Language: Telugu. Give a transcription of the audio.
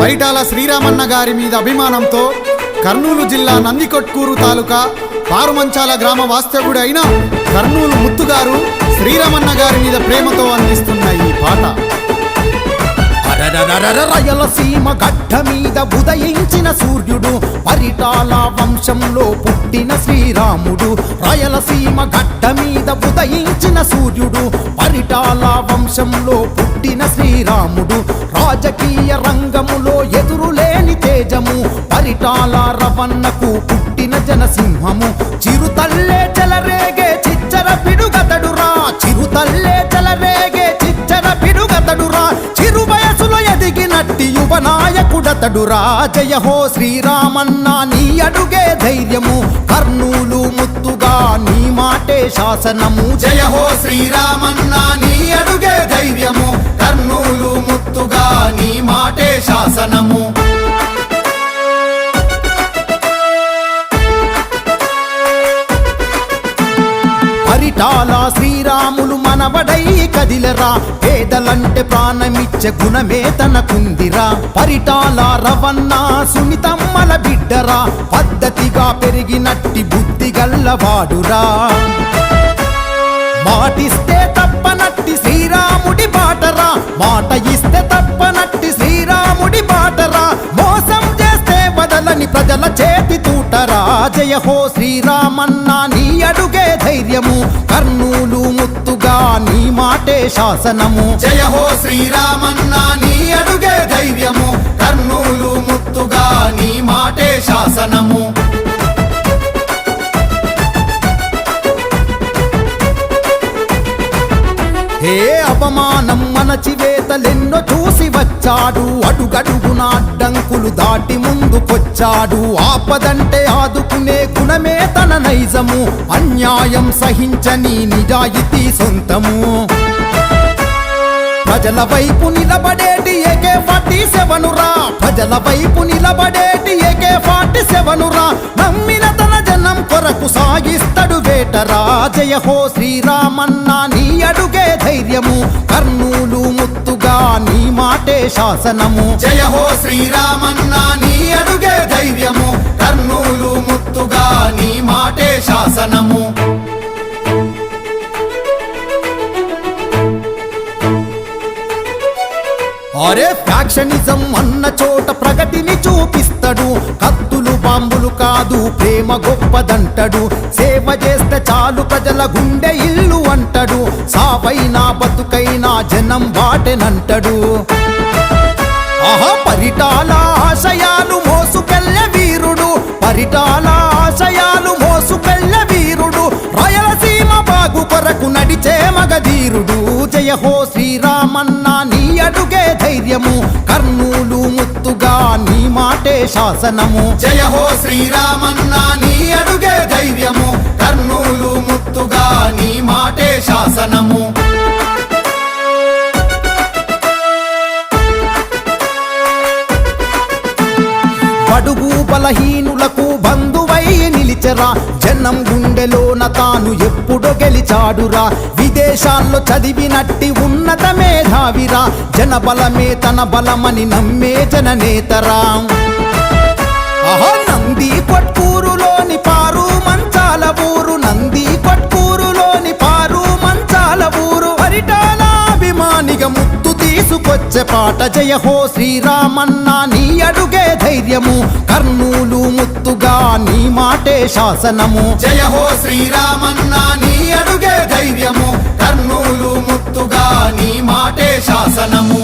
బైటాల శ్రీరామన్న గారి మీద అభిమానంతో కర్నూలు జిల్లా నందికొట్కూరు తాలూకా పారుమంచాల గ్రామ వాస్తవ్యుడు అయిన కర్నూలు ముత్తుగారు శ్రీరామన్న గారి మీద ప్రేమతో అందిస్తున్న ఈ పాట. రయలసీమ గడ్డ మీద ఉదయించిన సూర్యుడు పరిటాల వంశంలో పుట్టిన శ్రీరాముడు రాయలసీమ గడ్డ మీద ఉదయించిన సూర్యుడు పరిటాల వంశంలో పుట్టిన శ్రీరాముడు. రాజకీయ రంగములో ఎదురులేని తేజము పరిటాల రవన్నకు పుట్టిన జనసింహము. చిరుతల్లే చెలరేగే చిచ్చర పిడుగతడురా చిరుతల్లే చెలరేగే చిచ్చర పిడుగతడురా. చిరు వయసులో ఎదిగినట్టి యువ నాయకుడతడురా. జయ హో శ్రీరామన్న నీ అడుగే ధైర్యము కర్నూలు శాసనము. జయ హో శ్రీరామన్న నీ అడుగే ధైర్యము. కర్నూలు ముత్తుగా నీ మాటే శాసనము. పరిటాల శ్రీరాములు మనవడై కదిలరా. పేదలంటే ప్రాణమిచ్చే గుణమే తనకుందిరా. పరిటాల రవన్న సునితమ్మల బిడ్డరా. పద్ధతిగా పెరిగినట్టి బుద్ధి గల్లవాడురా. మాటిస్తే తప్పనట్టి శ్రీరాముడి బాటరా. మాట ఇస్తే తప్పనట్టి శ్రీరాముడి బాటరా. మోసం చేస్తే వదలని ప్రజల చేతి తూటరా. జయ హో శ్రీరామన్న నీ అడుగే ధైర్యము. కర్నూలు ముత్తుగా నీ మాటే శాసనము. జయ హో శ్రీరామన్న నీ అడుగే అవమానం మనచివేతలెన్నో చూసి వచ్చాడు. అడుగడుగున అడ్డంకులు దాటి ముందుకొచ్చాడు. ఆపదంటే ఆదుకునే గుణమే తన నైజము. అన్యాయం సహించని నిజాయితీ సొంతము. ప్రజల వైపు నిలబడేటి ఏకే ఫార్టీ సెవెనురా ప్రజల వైపు నిలబడేటి ఏకే ఫార్టీ సెవెనురా నమ్మిన తన జనం కొరకు సాగిస్తడు వేటరా జయ హో నీ ధైర్యము కర్నూలు ముత్తుగా నీ మాటే శాసనము. జయ హో శ్రీరామన్న నీ అడుగే ధైర్యము కర్నూలు ముత్తుగా నీ మాటే శాసనము. అరే ఫ్యాక్షనిజం అన్న చోట ప్రగతిని చూపిస్తాడు. కాదు ప్రేమ గొప్పదంటడు. సేవ చేస్తే చాలు ప్రజల గుండె ఇల్లు అంటడు. సావైనా బతుకైనా జనం బాటెనంటాడు ఆహా పరిటాల ఆశయాలు మోసుకెళ్ళే వీరుడు. పరిటాల ఆశయాలు మోసుకెళ్ళ వీరుడు. రాయలసీమ బాగు కొరకు నడిచే మగధీరుడు. జయ హో శ్రీరామన్న నీ అడుగే ధైర్యము. కర్నూలు ముత్తుగా శాసనము. జయ హో శ్రీరామన్న నీ అడుగే ధైర్యము. కర్నూలు ముత్తుగా నీ మాటే శాసనము. బడుగు బలహీనులకు బంధువై నిలిచరా. జనం గుండెలోన తాను ఎప్పుడో గెలిచాడురా. విదేశాల్లో చదివినట్టి ఉన్నత మేధావిరా. జన బలమే తన బలమని నమ్మే జననేతరా. తీసుకొచ్చే పాట జయ హో శ్రీరామన్న నీ అడుగే ధైర్యము కర్నూలు ముత్తుగా నీ మాటే శాసనము. జయ హో శ్రీరామన్న నీ అడుగే ధైర్యము కర్నూలు ముత్తుగా నీ మాటే శాసనము.